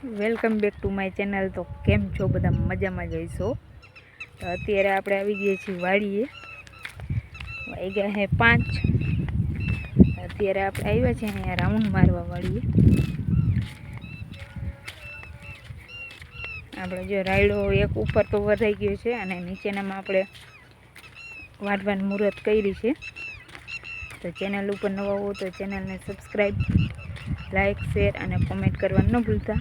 Welcome back to my channel. તો કેમ છો બધા? મજામાં જઈશો તો અત્યારે આપણે આવી ગયા છીએ વાડીએ. ગયા હે પાંચ. અત્યારે આપણે આવ્યા છીએ અહીંયા રાઉન્ડ મારવા વાળીએ આપણે જો રાયડો એક ઉપર તો વધાઈ ગયો છે અને નીચેનામાં આપણે વાટવાનું મુહૂર્ત કરી છે. તો ચેનલ ઉપર નવા હો તો ચેનલને સબસ્ક્રાઈબ લાઈક શેર અને કોમેન્ટ કરવાનું ન ભૂલતા.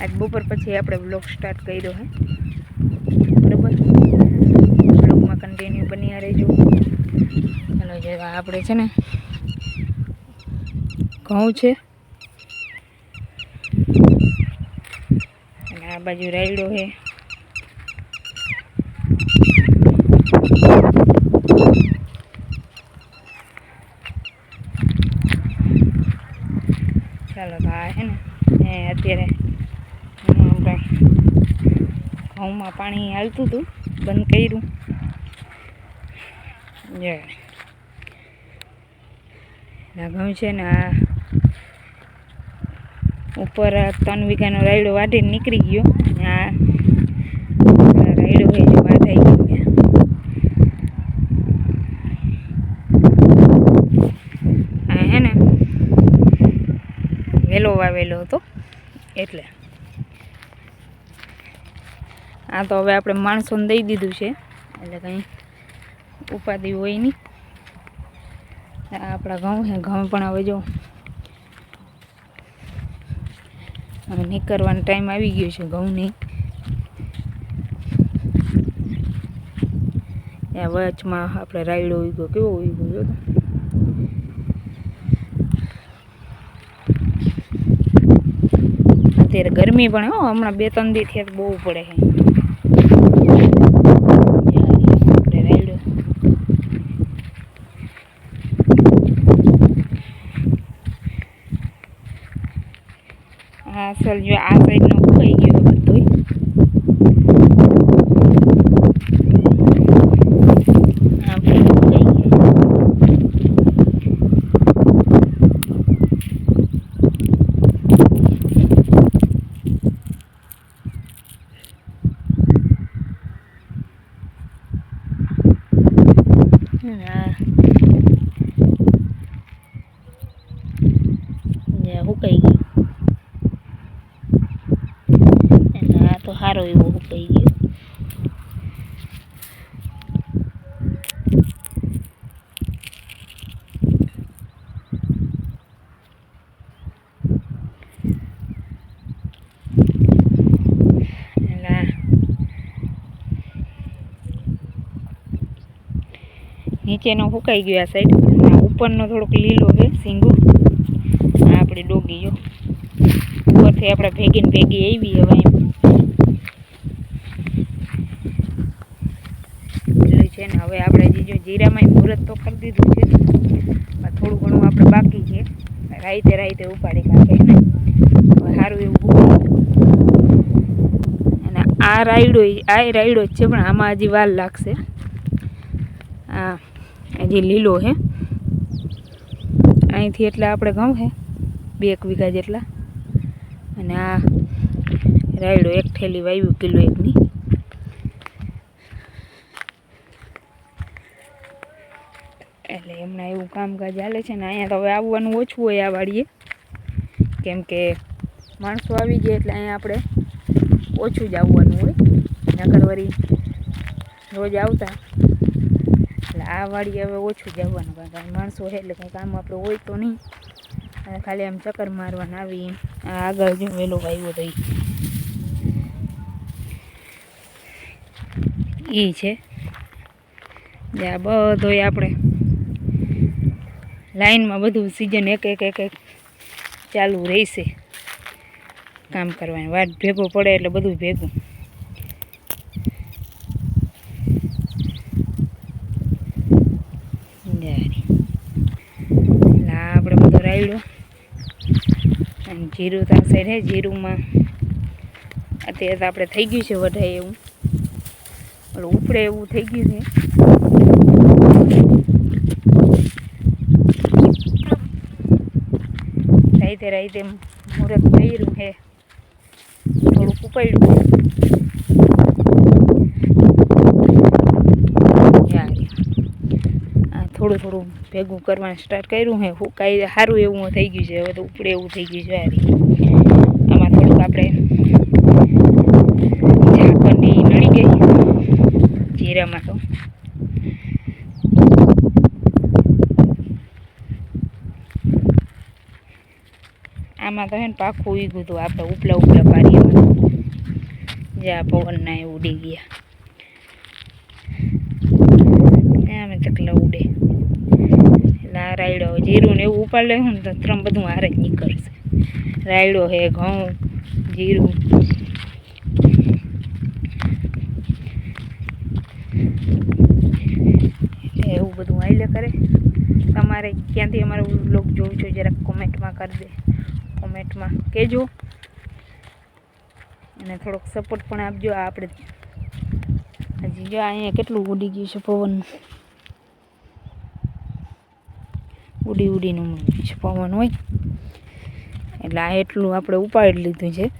આજ બપોર પછી આપણે બ્લોગ સ્ટાર્ટ કર્યો હે. બરાબર? બ્લોગમાં કન્ટિન્યુ બન્યા રહેજો. ચાલો જેવા આપણે છે ને, ઘઉં છે. અને આ બાજુ રાયડો છે ચાલો તો આ છે ને અત્યારે આપણે ઘઉંમાં પાણી હાલતું હતું, બંધ કર્યું. જે ઘઉં છે ને આ ઉપર ત્રણ વીઘાનો રાયડો વાઢીને નીકળી ગયો. અને આ રાયડો હોય વાઢાઈ ગયો આ હે વેલો વાવેલો હતો. એટલે. આ તો હવે આપણે માણસોને દઈ દીધું છે. એટલે કંઈ ઉપાધિ હોય નહીં. આપણા ઘઉં છે, ઘઉં પણ હવે જો હવે નીકળવાનો ટાઈમ આવી ગયો છે ઘઉંની. આ વચમાં આપણે રાયડો ઉગ્યો, કેવો ઉગ્યો જો તો. અત્યારે ગરમી પણ હો, હમણાં બે ત્રણ દી થયા બહુ પડે છે. આ અસલ જો આ સાઈડનો ઉકાઈ ગયો બધોય આ પણ ઉકાઈ ગયો હા જે હુકાઈ ગયું એટલે આ તો આ નીચેનો ફૂકાઈ ગયો આ સાઈડ ઉપરનો થોડોક લીલો છે, સિંગો. આ આપણી ડોગી ગયો ઉપરથી આપણે ભેગીને ભેગી આવી હવે એમ એટલું છે ને હવે આપણે જે જો જીરામાં મુહૂર્ત તો કરી દીધું છે. થોડું ઘણું આપણે બાકી છે. રાઈતે રાઈતે ઉપાડી નાખે ને હવે સારું એવું અને આ રાયડો આ રાયડો જ છે, પણ આમાં હજી વાર લાગશે. આ હજી લીલો છે. અહીંથી એટલા આપણે ઘઉં છે, બે એક વીઘા જેટલા. અને આ રાયડો એક થેલી વાવ્યું કિલો એકની એટલે હમણાં એવું કામકાજ ચાલે છે ને અહીંયા તો હવે આવવાનું ઓછું હોય આ વાડીએ. કેમ કે માણસો આવી ગયા એટલે અહીંયા આપણે ઓછું જ આવવાનું હોય. નકર વળી રોજ આવતા. એટલે આ વાડી હવે ઓછું જ આવવાનું કારણ માણસો છે એટલે કંઈ કામ આપણે હોય તો નહીં. અને ખાલી આમ ચક્કર મારવાના આવી એમ. આગળ જો વેલો વાવ્યો તો એ છે. આ બધોય આપણે લાઈનમાં બધું સિઝન એક એક એક એક ચાલુ રહેશે. કામ કરવાની વાટ ભેગો પડે એટલે બધું ભેગું. આપણે બધો રાયડો. અને જીરું તો સાઈડ હે, જીરુંમાં અત્યારે તો આપણે થઈ ગયું છે વધારે એવું. એટલે ઉપડે એવું થઈ ગયું છે. રાઈતે રાઈતે મુહૂર્ત કર્યું છે. ઉપાડ્યું યાર આ થોડું થોડું ભેગું કરવાનું સ્ટાર્ટ કર્યું હે કાંઈ સારું એવું થઈ ગયું છે. હવે તો ઉપડે એવું થઈ ગયું છે આમાં થોડુંક આપણે ઝાકરની નડી ગઈ. જીરામાં તો. આમાં તો હે ને પાખું ઉગ્યું હતું આપણે ઉપલા ઉપલા પાડીએ. જ્યાં પવનના એ ઉડી ગયા. આમે તકલા ઉડે. એટલે આ રાયડો જીરું ને એવું ઉપાડ લેવું ને તો ત્રણ બધું હારે જ નીકળશે. રાયડો હે, ઘઉં, જીરું. એવું બધું આઈ લે કરે. તમારે ક્યાંથી અમારો બ્લોગ જોવું છો, જરાક કોમેન્ટમાં કરી દે. કોમેન્ટમાં કહેજો. અને થોડોક સપોર્ટ પણ આપજો આ આપણે. હજી જો અહીંયા કેટલું ઉડી ગયું છે પવન. ઉડી ઉડીને પવન હોય. એટલે આ એટલું આપણે ઉપાડી લીધું છે.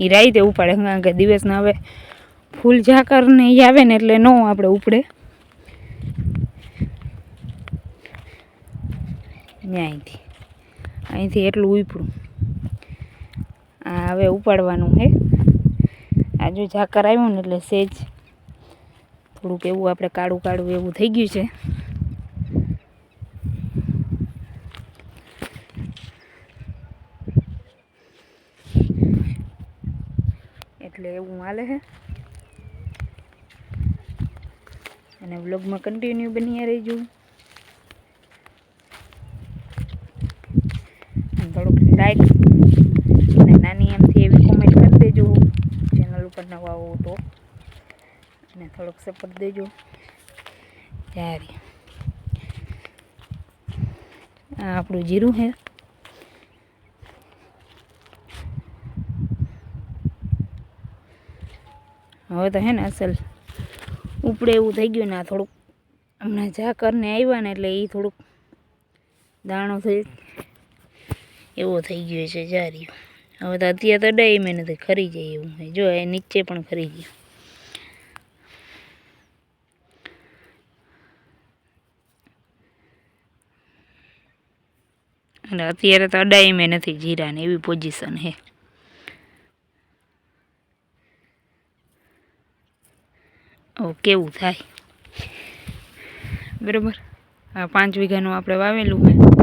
એ રાઈતે ઉપાડે કારણ કે દિવસના હવે ફૂલ ઝાકર ને એ આવે ને એટલે ન આપણે ઉપડે. અહીંથી અહીંથી એટલું ઉપડું. આ હવે ઉપાડવાનું છે આજુ ઝાકર આવ્યું ને એટલે સેજ થોડુંક એવું આપણે કાળું કાળું એવું થઈ ગયું છે. એટલે એવું હાલે છે અને વ્લોગમાં કન્ટિન્યુ બની રહેજો. થોડુંક લાઈક અને નાની એમથી એવી કોમેન્ટ કરી દેજો. ચેનલ ઉપર નવા હો તો. અને થોડોક સપોર્ટ દેજો. ત્યારે આ આપણું જીરું છે. હવે તો હે ને અસલ ઉપડે એવું થઈ ગયું ને આ થોડુંક હમણાં જા કરીને આવ્યા ને એટલે એ થોડુંક દાણો થઈ એવો થઈ ગયો છે જારીઓ હવે તો અત્યારે તો ડઈ મેં નથી ખરી જાય એવું છે. જો, એ નીચે પણ ખરી ગયું. અને અત્યારે તો અડાઈ મેં નથી જીરાને એવી પોઝિશન છે. ઓ, કેવું થાય? બરાબર. પાંચ વીઘાનું આપણે વાવેલું છે.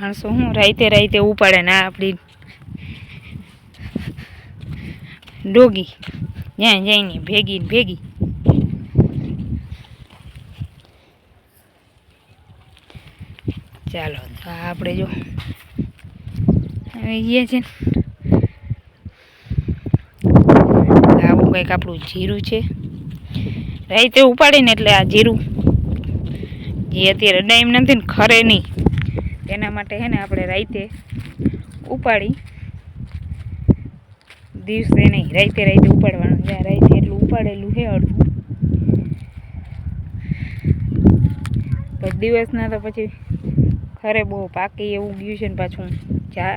માણસો શું રાઈતે રાઈતે ઉપાડે ને આપણી ડોગી. જ્યાં જઈને ભેગી ભેગી. ચાલો આપણે જો આવી ગયા છે. આવું કંઈક આપણું જીરું છે. રાઈતે ઉપાડીને એટલે આ જીરું. જે અત્યારે ડાઈમ નથી ને, ખરે નહીં. તેના માટે હે ને આપણે રાઈતે ઉપાડી દિવસે નહીં રાઈતે રાઈતે ઉપાડવાનું. જ્યાં રાઈતે એટલું ઉપાડેલું છે અડધું. તો દિવસના તો પછી ખરે બહુ પાકી એવું ગયું છે ને પાછું ઝા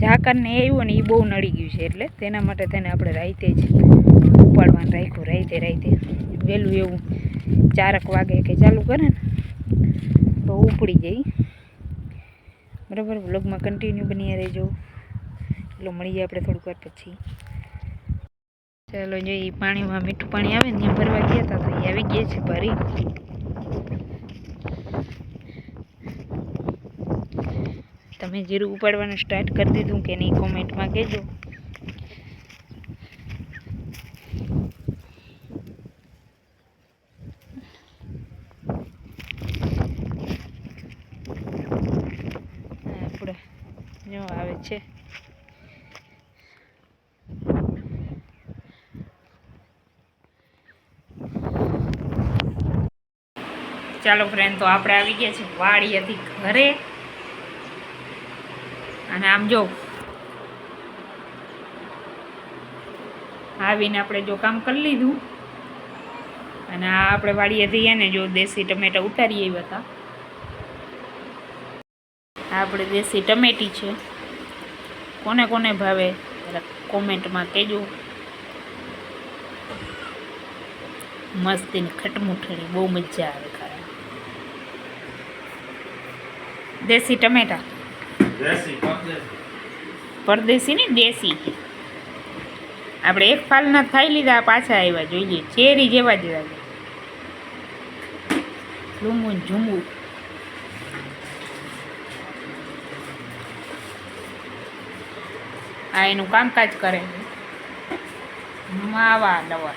ઝાકરને આવ્યું ને એ બહુ નડી ગયું છે એટલે તેના માટે તેને આપણે રાઈતે જ ઉપાડવાનું રાખ્યું રાઈતે રાઈતે વહેલું એવું ચારક વાગે કે ચાલુ કરે ને, તો ઉપડી જાય. બરાબર? વ્લોગમાં કન્ટિન્યુ બની રહેજો. એટલે મળીએ આપણે થોડીક વાર પછી. ચાલો, જો એ પાણીમાં મીઠું પાણી આવે ને ભરવા ગયા હતા તો એ આવી ગયા છે ભરી. તમે જીરું ઉપાડવાનું સ્ટાર્ટ કરી દીધું કે નહીં? કોમેન્ટમાં કહેજો આપણે જો આવે છે ચાલો ફ્રેન્ડ તો આપણે આવી ગયા છે વાડી હતી ઘરે. અને આમ જો, આવીને આપણે જો કામ કરી લીધું. અને આ આપણે વાડીએ જઈએ ને જો દેશી ટમેટા ઉતારી આવ્યા હતા. આપણે દેશી ટમેટી છે. કોને કોને ભાવે કોમેન્ટમાં કહેજો. મસ્તીની ખટમુઠડી બહુ મજા આવે દેશી ટમેટા? પરદેશી. નહીં ને દેશી. આપણે એક ફાલના ખાઈ લીધા પાછા આવ્યા જોઈએ ચેરી જેવા જ લાગે. ઝુંબુ ને આ એનું કામકાજ કરે માવા લવર.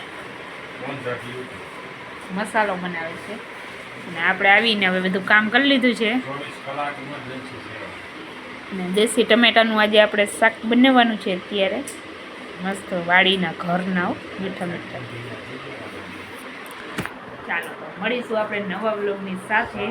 મસાલો બનાવે છે. અને આપણે આવીને હવે બધું કામ કરી લીધું છે. અને દેશી ટમેટાનું આજે આપણે શાક બનાવવાનું છે અત્યારે. મસ્ત વાડીના ઘરના મીઠા મીઠા. ચાલો મળીશું આપણે નવા બ્લોગની સાથે.